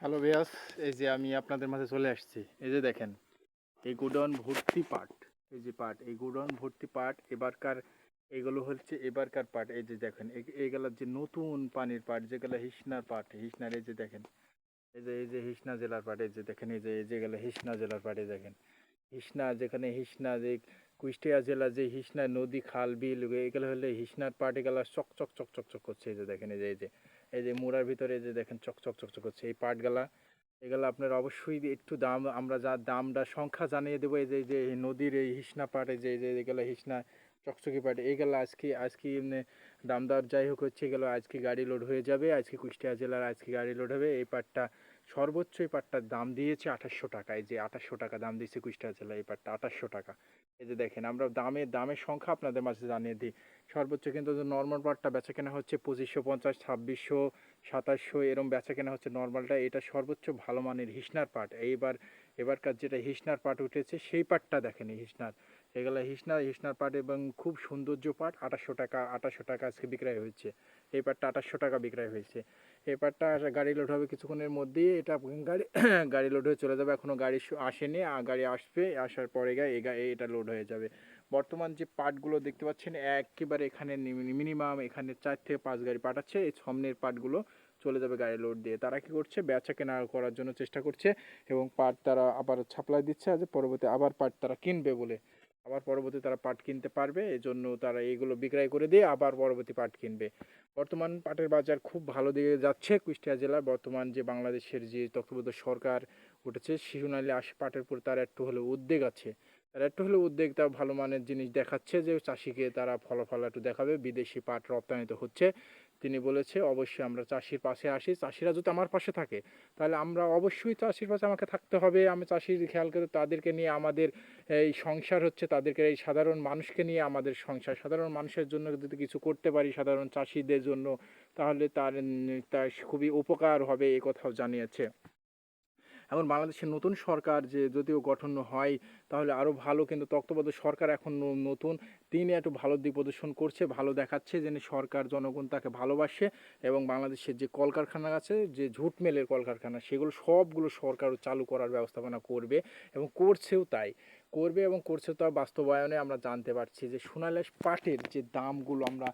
Hello বিয়াস এই যে আমি আপনাদের মাঝে চলে আসছি। এই যে দেখেন, এই গোডাউন ভর্তি পাট। এই যে পাট, এই গোডাউন ভর্তি পাট, এবারকার এগুলো হচ্ছে এবারকার পাট। এই যে দেখেন এইগুলার যে নতুন পানির পাট, যেগুলো হিসনার পাট, হিসনার এই যে দেখেন, এই যে এই যে হিসনা জেলার পাট, এই যে দেখেন, এই যে, এই যেগুলো হিসনা জেলার পাট দেখেন। হিসনা, যেখানে হিসনা, যে কুষ্টিয়া জেলা যে হিসনা, নদী, খাল, বিল, এগুলো হলে হিসনার পাট এগুলো চক চক চক চক চক করছে। এই যে দেখেন, এই যে এই যে এই যে মুড়ার ভিতরে যে দেখেন, চক চক চক চক করছে। এই পাটগুলা, এগুলো আপনার অবশ্যই একটু দাম, আমরা যা দামটা, সংখ্যা জানিয়ে দেবো। এই যে যে নদীর এই হিসনা পাটে যে যে, এগুলো হিসনা, চকচকি পাট এইগুলো আজকে আজকে এমনি দাম দর যাই হোক হচ্ছে, এগুলো আজকে গাড়ি লোড হয়ে যাবে। আজকে কুষ্টিয়া জেলার আজকে গাড়ি লোড হবে। এই পাটটা সর্বোচ্চ এই পাটটার দাম দিয়েছে আঠাশশো টাকা এই যে আঠাশশো টাকা দাম দিয়েছে কুষ্টিয়া জেলায় এই পাটটা আঠাশশো টাকা। এই যে দেখেন, আমরা দামের দামের সংখ্যা আপনাদের মাঝে জানিয়ে দিই। সর্বোচ্চ কিন্তু নর্মাল পাটটা বেচা কেনা হচ্ছে পঁচিশশো পঞ্চাশ, ছাব্বিশশো, সাতাশশো, এরম বেচা কেনা হচ্ছে নর্মালটা এটা সর্বোচ্চ ভালো মানের হিসনার পাট। এইবার এবারকার যেটা হিসনার পাট উঠেছে, সেই পাটটা দেখেনি হিসনার। এগুলো হিসনার হিসনার পাট এবং খুব সৌন্দর্য পাট আঠাশশো টাকা আঠাশশো টাকা আজকে বিক্রয় হয়েছে। এই পাটটা আঠাশশো টাকা বিক্রয় হয়েছে। এই পাটটা গাড়ি লোড হবে কিছুক্ষণের মধ্যেই, এটা গাড়ি গাড়ি লোড হয়ে চলে যাবে এখনও গাড়ি আসেনি গাড়ি আসবে, আসার পরে গা এই গা- এটা লোড হয়ে যাবে। বর্তমান যে পাটগুলো দেখতে পাচ্ছেন, একেবারে এখানে মিনিমাম এখানে চার থেকে পাঁচ গাড়ি পাঠাচ্ছে এই সামনের পাটগুলো চলে যাবে গাড়ি লোড দিয়ে। তারা কি করছে? বেচা কেনা করার জন্য চেষ্টা করছে এবং পাট তারা আবার সাপ্লাই দিচ্ছে আজ, পরবর্তী আবার পাট তারা কিনবে বলে। আবার পরবর্তী তারা পাট কিনতে পারবে এই জন্য তারা এইগুলো বিক্রয় করে দিয়ে আবার পরবর্তী পাট কিনবে। বর্তমান পাটের বাজার খুব ভালো দিকে যাচ্ছে কুষ্টিয়া জেলার। বর্তমান যে বাংলাদেশের যে তত্ত্বাবধায়ক সরকার উঠেছে শিশুনালী আশি পাটের উপর তার একটু হলেও উদ্বেগ আছে। তার একটু হলেও উদ্বেগ, তার ভালো মানের জিনিস দেখাচ্ছে যে চাষিকে তারা ফলাফল একটু দেখাবে, বিদেশি পাট রপ্তানিত হচ্ছে। তিনি বলেছে, অবশ্যই আমরা চাষির পাশে আসি, চাষিরা যদি আমার পাশে থাকে, তাহলে আমরা অবশ্যই চাষির পাশে আমাকে থাকতে হবে। আমি চাষির খেয়াল করে তাদেরকে নিয়ে আমাদের এই সংসার হচ্ছে, তাদেরকে এই সাধারণ মানুষকে নিয়ে আমাদের সংসার। সাধারণ মানুষের জন্য যদি কিছু করতে পারি, সাধারণ চাষিদের জন্য, তাহলে তার তার খুবই উপকার হবে, এ কথাও জানিয়েছে। এখন বাংলাদেশের নতুন সরকার যে যদিও গঠন হয়, তাহলে আরও ভালো, কিন্তু তত্ত্বাবধায়ক সরকার এখন নতুন। তিনি একটু ভালো দিক প্রদর্শন করছে, ভালো দেখাচ্ছে যে সরকার, জনগণ তাকে ভালোবাসে এবং বাংলাদেশের যে কলকারখানা আছে, যে ঝুট মেলের কলকারখানা, সেগুলো সবগুলো সরকার চালু করার ব্যবস্থাপনা করবে এবং করছেও তাই। করবে এবং করছে তো বাস্তবায়নে আমরা জানতে পারছি যে সোনালিশ পাটের যে দামগুলো আমরা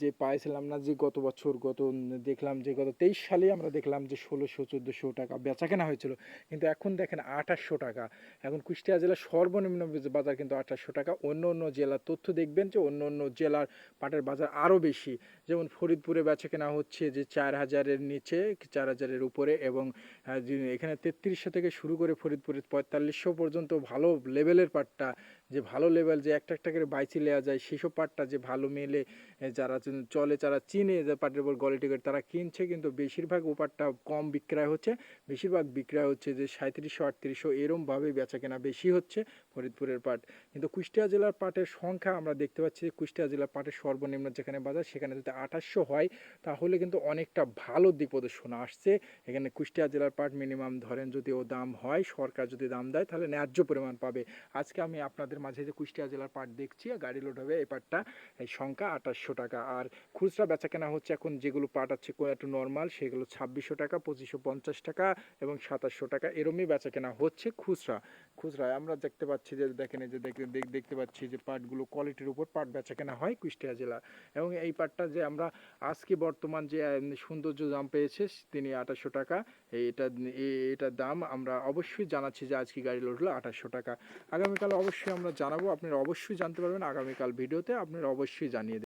যে পাইছিলাম না যে গত বছর গত দেখলাম যে গত তেইশ সালে আমরা দেখলাম যে ষোলোশো চোদ্দোশো টাকা বেচা কেনা হয়েছিল। কিন্তু এখন দেখেন আঠাশশো টাকা। এখন কুষ্টিয়া জেলার সর্বনিম্ন বাজার কিন্তু আঠাশশো টাকা। অন্য অন্য জেলার তথ্য দেখবেন যে অন্য অন্য জেলার পাটের বাজার আরও বেশি। যেমন ফরিদপুরে বেচা কেনা হচ্ছে যে চার হাজারের নিচে চার হাজারের উপরে এবং এখানে তেত্রিশশো থেকে শুরু করে ফরিদপুরে পঁয়তাল্লিশশো পর্যন্ত ভালো লেভেলের পাটটা যে ভালো লেভেল যে একটা একটা করে বাইচি নেওয়া যায় সেসব পাটটা যে ভালো মেলে এ, যারা চলে, যারা চিনে যে পাটের উপর কোয়ালিটি করে তারা কিনছে কিন্তু বেশিরভাগ ও পাটটা কম বিক্রয় হচ্ছে। বেশিরভাগ বিক্রয় হচ্ছে যে সাঁত্রিশশো আটত্রিশশো এরমভাবে বেচা কেনা বেশি হচ্ছে ফরিদপুরের পাট। কিন্তু কুষ্টিয়া জেলার পাটের সংখ্যা আমরা দেখতে পাচ্ছি কুষ্টিয়া জেলার পাটের সর্বনিম্ন যেখানে বাজার সেখানে যদি আঠাশশো হয়, তাহলে কিন্তু অনেকটা ভালো দিক প্রদর্শন আসছে। এখানে কুষ্টিয়া জেলার পাট মিনিমাম ধরেন যদি ও দাম হয়, সরকার যদি দাম দেয়, তাহলে ন্যায্য পরিমাণ পাবে। আজকে আমি আপনাদের মাঝে যে কুষ্টিয়া জেলার পাট দেখছি, গাড়ি লোড হবে এই পাটটা, এই সংখ্যা আঠাশশো টাকা। আর খুচরা বেচা কেনা হচ্ছে এখন যেগুলো পাট আছে একটু নর্মাল সেগুলো ছাব্বিশশো টাকা, পঁচিশশো পঞ্চাশ টাকা এবং সাতাশশো টাকা, এরমই বেচা কেনা হচ্ছে খুচরা। খুচরায় আমরা দেখতে পাচ্ছি যে, দেখেন যে, দেখ- দেখ- দেখতে পাচ্ছি যে, পাটগুলো কোয়ালিটির উপর পাট বেচা কেনা হয় কুষ্টিয়া জেলা। এবং এই পাটটা যে, আমরা আজকে বর্তমান যে সৌন্দর্য দাম পেয়েছে, তিনি আঠাশশো টাকা। এটা এটার দাম আমরা অবশ্যই জানাচ্ছি যে, আজকে গাড়ি লোড হলো আঠাশশো টাকা। আগামীকাল অবশ্যই আমরা জানাব, আপনারা অবশ্যই জানতে পারবেন। আগামীকাল ভিডিওতে আপনারা অবশ্যই জানিয়ে